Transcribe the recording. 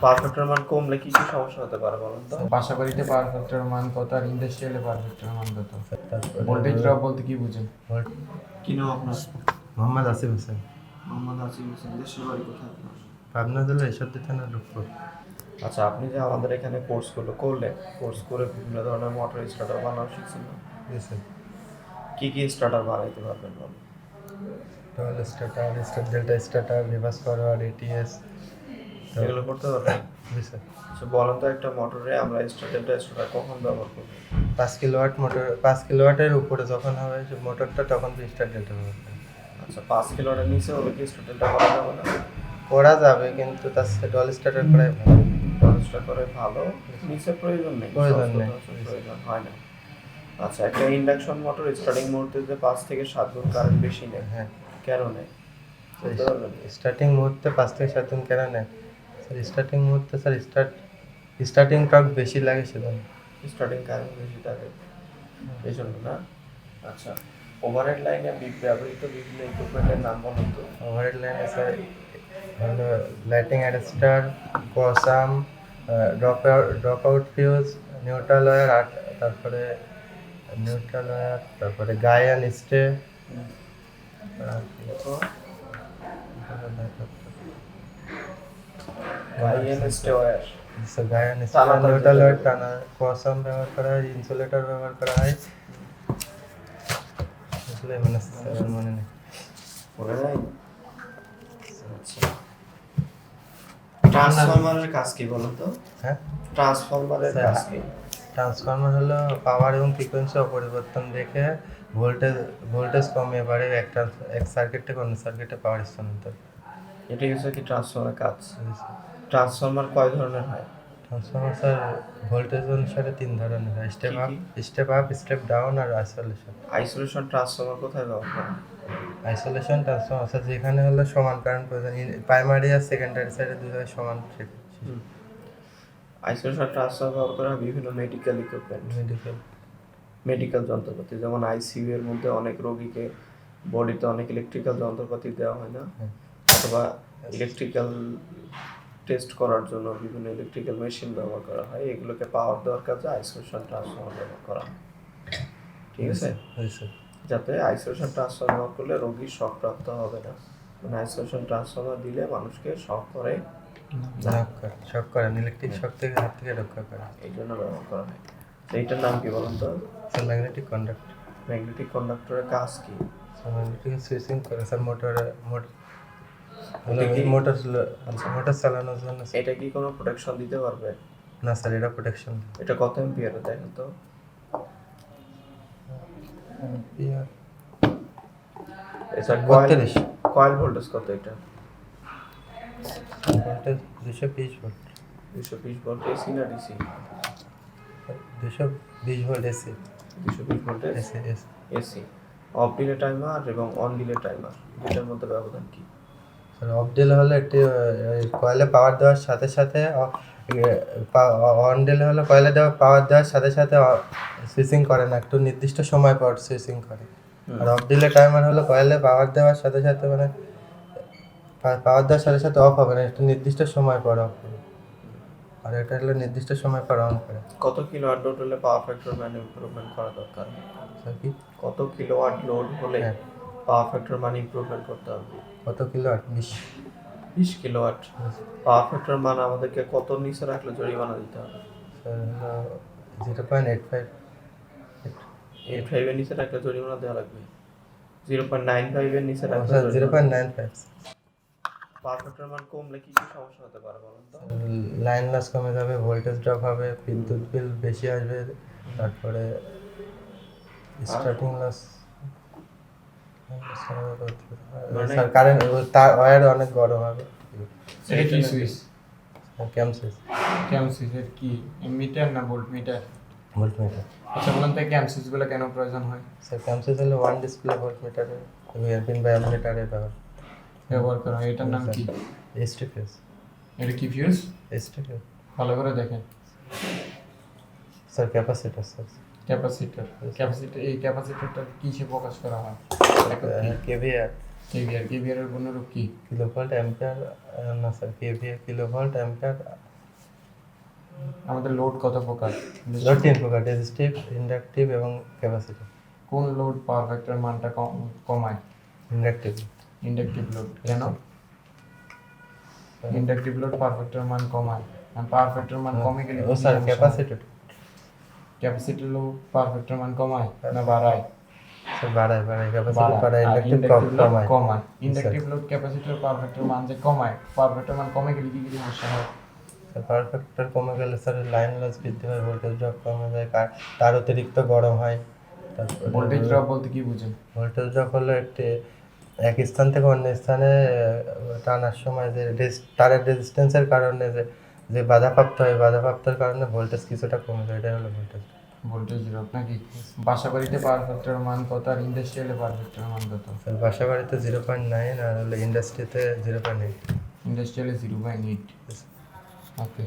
পাওয়ার factor মান কমলে কি কি সমস্যা হতে পারে বলুন তো? বাসা বাড়িতে পাওয়ার ফ্যাক্টর মান কত আর ইন্ডাস্ট্রিয়ালে পাওয়ার ফ্যাক্টর মান কত? ভোল্টেজ ড্রপ বলতে কি বুঝেন? কি নাম আপনার? মোহাম্মদ আসিফ হোসেন। মোহাম্মদ আসিফ হোসেন দেশের বাড়ি কোথায় আপনার? পাবনা জেলা ঈশ্বরদী থানা রূপপুর। আচ্ছা আপনি যে আমাদের এখানে কোর্সগুলো করলেন কোর্স করে বিভিন্ন ধরনের মোটর স্টার্টার বানানো শিখছেন না? কি কি স্টার্টার বানাইতে পারবেন বলুন? টল starter star delta starter reverse forward ATS এগুলো করতে পারবেন জি স্যার। আচ্ছা বলেন তো একটা মোটরে আমরা স্টার্টারটা স্টার্টার কখন ব্যবহার করব? পাঁচ কিলোওয়াট মোটর পাঁচ কিলোওয়াটের উপরে যখন হবে সে মোটরটা তখন স্টার ডেল্টা হবে। আচ্ছা পাঁচ কিলোমিটার নিচে হলে কি স্টার্টারটা করা যাবে না? করা যাবে কিন্তু তার সাথে ডল স্টার্টার করাই ভালো। টলেস্টার করে ভালো। নিচে প্রয়োজন নেই প্রয়োজন নেই। প্রয়োজন হয় না। আচ্ছা একটা ইন্ডাকশন মোটর স্টার্টিং মুহূর্তে যে পাঁচ থেকে সাত গুণ কারেন্ট বেশি নেয় হ্যাঁ। কেন নেয়? স্টার্টিং মুহূর্তে পাঁচ থেকে সাত দিন কেন নেয়? স্যার স্টার্টিং মুহূর্তে স্যার স্টার্ট স্টার্টিং টক বেশি লাগে সেজন্য। স্টার্টিং কারেন্ট বেশি থাকে এই জন্য না? আচ্ছা ওভারহেড লাইনে ব্যবহৃত বিভিন্ন ইকুইপমেন্টের নাম বলুন তো। ওভারহেড লাইনে স্যার হলো lighting অ্যাডাস্টার কোসাম drop drop out fuse neutral wire আর তারপরে নিউট্রাল ওয়্যার তারপরে গায়ান স্টে আইএন টানা কোসাম ব্যবহার করা হয় ইনসুলেটর ব্যবহার করা হয়। আসলে মানে নেই। আচ্ছা। ট্রান্সফরমারের কাজ কি তো? হ্যাঁ? ট্রান্সফরমারের কাজ কি? ট্রান্সফর্মার হলো পাওয়ার এবং ফ্রিকোয়েন্সি অপরিবর্তন রেখে ভোল্টেজ ভোল্টেজ কমিয়ে বাড়ে এক এক সার্কিট থেকে অন্য সার্কিটে পাওয়ার স্থানান্তর। এটাই হচ্ছে কি ট্রান্সফরমার কাজ? ট্রান্সফরমার কয় ধরনের হয়? ট্রান্সফর্মার স্যার ভোল্টেজ অনুসারে তিন ধরনের হয়। Step up step up step down আর আইসোলেশন আইসোলেশন ট্রান্সফরমার কোথায় ব্যবহার করা হয়? আইসোলেশন ট্রান্সফর্মার স্যার যেখানে হলো সমান কারেন্ট প্রয়োজন। প্রাইমারি আর সেকেন্ডারি সাইডে জায়গায় সমান আইসোলেশন ট্রান্সফরমার ব্যবহার করা হয় বিভিন্ন মেডিকেল ইকুইপমেন্ট মেডিকেল মেডিকেল যন্ত্রপাতি যেমন আইসিইউ এর মধ্যে অনেক রোগীকে বডিতে অনেক ইলেকট্রিক্যাল যন্ত্রপাতি দেওয়া হয় না? হ্যাঁ। অথবা ইলেকট্রিক্যাল টেস্ট করার জন্য বিভিন্ন ইলেকট্রিক্যাল মেশিন ব্যবহার করা হয়। এগুলোকে পাওয়ার দেওয়ার কাজে আইসোলেশন ট্রান্সফরমার ব্যবহার করা। হয় ঠিক আছে? যাতে আইসোলেশন ট্রান্সফরমার করলে রোগী শক প্রাপ্ত হবে না। মানে আইসোলেশন ট্রান্সফরমার দিলে মানুষকে শক করে শক করে ইলেকট্রিক শক থেকে হাত থেকে রক্ষা করে। এই জন্য ব্যবহার করা হয়। তো এইটার নাম কি বলুন তো? ম্যাগনেটিক কন্ডাক্ট ম্যাগনেটিক কন্ডাক্টরের কাজ কি? ম্যাগনেটিক সুইচিং করে স্যার মোটর মোটর এটা কি- মোটর মোটর চালানোর জন্য এটা কি কোনো প্রোটেকশন দিতে পারবে? না স্যার এটা প্রোটেকশন এটা কত এম্পিয়ার দেখেন তো? এটা কয়েল কয়েল ভোল্টেজ কত এটা? ভোল্টেজ দুশো বিশ ভোল্ট দুশো বিশ ভোল্ট এসি না ডিসি দুশো বিশ ভোল্ট এসি দুশো বিশ voltage AC AC AC off delay timer এবং অন ডিলে টাইমার দুটার মধ্যে ব্যবধান কি? স্যার অফ ডিলে হলে একটি কয়েলে পাওয়ার দেওয়ার সাথে সাথে অন ডিলে হলে কয়েলে দেওয়া পাওয়ার দেওয়ার সাথে সাথে সুইচিং করে না একটু নির্দিষ্ট সময় পর সুইচিং করে। আর অফ ডিলে টাইমার হলো কয়েলে পাওয়ার দেওয়ার সাথে সাথে মানে পাওয়ার দেওয়ার সাথে সাথে অফ হবে না একটু নির্দিষ্ট সময় পর অফ হবে। আর এটা হলো নির্দিষ্ট সময় পর অন করে। কত কিলোওয়াট লোড হলে পাওয়ার ফ্যাক্টর মান ইমপ্রুভমেন্ট করা দরকার? কত কিলোওয়াট লোড হলে? হ্যাঁ। পাওয়ার ফ্যাক্টর মান ইমপ্রুভমেন্ট করতে হবে। কত কিলো আট বিশ। বিশ কিলোওয়াট পাওয়ার ফ্যাক্টর মান আমাদেরকে কত নিচে রাখলে জরিমানা দিতে হবে? Zero point eight five. Eight ফাইভের নিচে রাখলে জরিমানা দেওয়া লাগবে। জিরো পয়েন্ট নাইন ফাইভের নিচে রাখলে zero point nine five. Power factor মান কমলে কি কি সমস্যা হতে পারে বলুন তো? লাইন লস কমে যাবে ভোল্টেজ ড্রপ হবে বিদ্যুৎ বিল বেশি আসবে তারপরে স্টার্টিং লস কারেন্ট তার ওয়্যার অনেক গরম হবে। এটা কি সুইচ ক্যামসিস ক্যাম সুইচের কি? মিটার না ভোল্ট মিটার? Volt metre. আচ্ছা বলুন তো ক্যাম সুইচগুলো কেন প্রয়োজন হয়? স্যার ক্যামসিস হলো ওয়ান ডিসপ্লে ভোল্ট মিটারে এয়ারপিন বা অ্যামিটারের ব্যবহার ব্যবহার করা হয়। এটার নাম কি? এসটিপিএস এটা কি ফিউজ? এসটিপিএস ভালো করে দেখেন। Sir capacitor sir. Capacitor. Capacitor এই ক্যাপাসিটরটা কিসে প্রকাশ করা হয়? কেভিআর কেভিআর কেভিআর এর পূর্ণরূপ কি? কিলো ভোল্ট অ্যাম্পিয়ার না sir KVR kilo volt ampere. আমাদের লোড কত প্রকার? লোড তিন প্রকার রেজিস্টিভ ইন্ডাকটিভ এবং ক্যাপাসিটিভ। কোন লোড পাওয়ার ফ্যাক্টর মানটা কম- কমায়? ইন্ডাকটিভ। ইন্ডাকটিভ লোড কেন? ইন্ডাকটিভ লোড পাওয়ার ফ্যাক্টর মান কমায়। আর পাওয়ার ফ্যাক্টর মান কমে গেলে ও sir capacitive capacity load power factor মান কমায় না বাড়ায়? বাড়ায় বাড়ায় ক্যাপাসিটিভ বাড়ায়। ইন্ডাকটিভ কমায়। কমায়। Inductive load capacitor power factor মান যে কমায় পাওয়ার ফ্যাক্টর মান কমে গেলে কি কি সমস্যা হয়? পাওয়ার ফ্যাক্টর কমে গেলে স্যার লাইন লস বৃদ্ধি হয় ভোল্টেজ ড্রপ কমে যায় তার অতিরিক্ত গরম হয়। তারপরে ভোল্টেজ ড্রপ বলতে কি বুঝেন? ভোল্টেজ ড্রপ হলো একটি এক স্থান থেকে অন্য স্থানে টানার সময় যে তারের রেজিস্ট্যান্সের কারণে যে যে বাধাপ্রাপ্ত হয় বাধাপ্রাপ্তের কারণে ভোল্টেজ কিছুটা কমে যায় এটাই হলো ভোল্টেজ ভোল্টেজ ড্রপ নাকি? বাসা বাড়িতে পাওয়ার ফ্যাক্টর মান কত আর ইন্ডাস্ট্রিয়ালে পাওয়ার ফ্যাক্টর মান কত? স্যার বাসা বাড়িতে জিরো পয়েন্ট নাইন আর হলো ইন্ডাস্ট্রিতে জিরো পয়েন্ট এইট। ইন্ডাস্ট্রিয়ালে জিরো পয়েন্ট এইট। ওকে